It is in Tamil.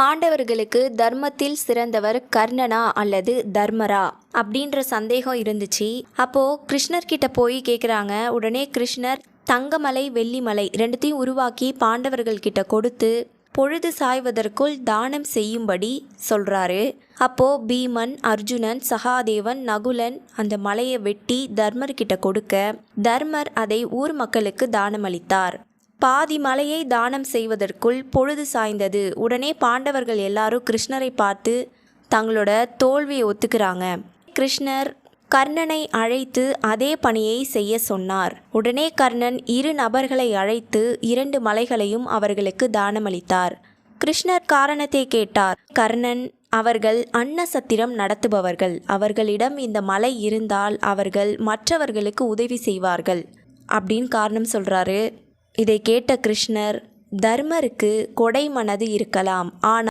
பாண்டவர்களுக்கு தர்மத்தில் சிறந்தவர் கர்ணனா அல்லது தர்மரா அப்படின்ற சந்தேகம் இருந்துச்சு. அப்போ கிருஷ்ணர்கிட்ட போய் கேட்குறாங்க உடனே கிருஷ்ணர் தங்கமலை வெள்ளிமலை ரெண்டுத்தையும் உருவாக்கி பாண்டவர்கள் கிட்ட கொடுத்து பொழுது சாய்வதற்குள் தானம் செய்யும்படி சொல்றாரு. அப்போ பீமன் அர்ஜுனன் சகாதேவன் நகுலன் அந்த மலையை வெட்டி தர்மர்கிட்ட கொடுக்க தர்மர் அதை ஊர் மக்களுக்கு தானமளித்தார். பாதி மலையை தானம் செய்வதற்குள் பொழுது சாய்ந்தது. உடனே பாண்டவர்கள் எல்லாரும் கிருஷ்ணரை பார்த்து தங்களோட தோல்வியை ஒத்துக்கிறாங்க. கிருஷ்ணர் கர்ணனை அழைத்து அதே பணியை செய்ய சொன்னார். உடனே கர்ணன் இரு நபர்களை அழைத்து இரண்டு மலைகளையும் அவர்களுக்கு தானமளித்தார். கிருஷ்ணர் காரணத்தை கேட்டார். கர்ணன் அவர்கள் அன்னசத்திரம் நடத்துபவர்கள். அவர்களிடம் இந்த மலை இருந்தால் அவர்கள் மற்றவர்களுக்கு உதவி செய்வார்கள். அப்படின்னு காரணம் சொல்கிறாரு இதை கேட்ட கிருஷ்ணர் தர்மருக்கு கொடை மனது இருக்கலாம். ஆனால்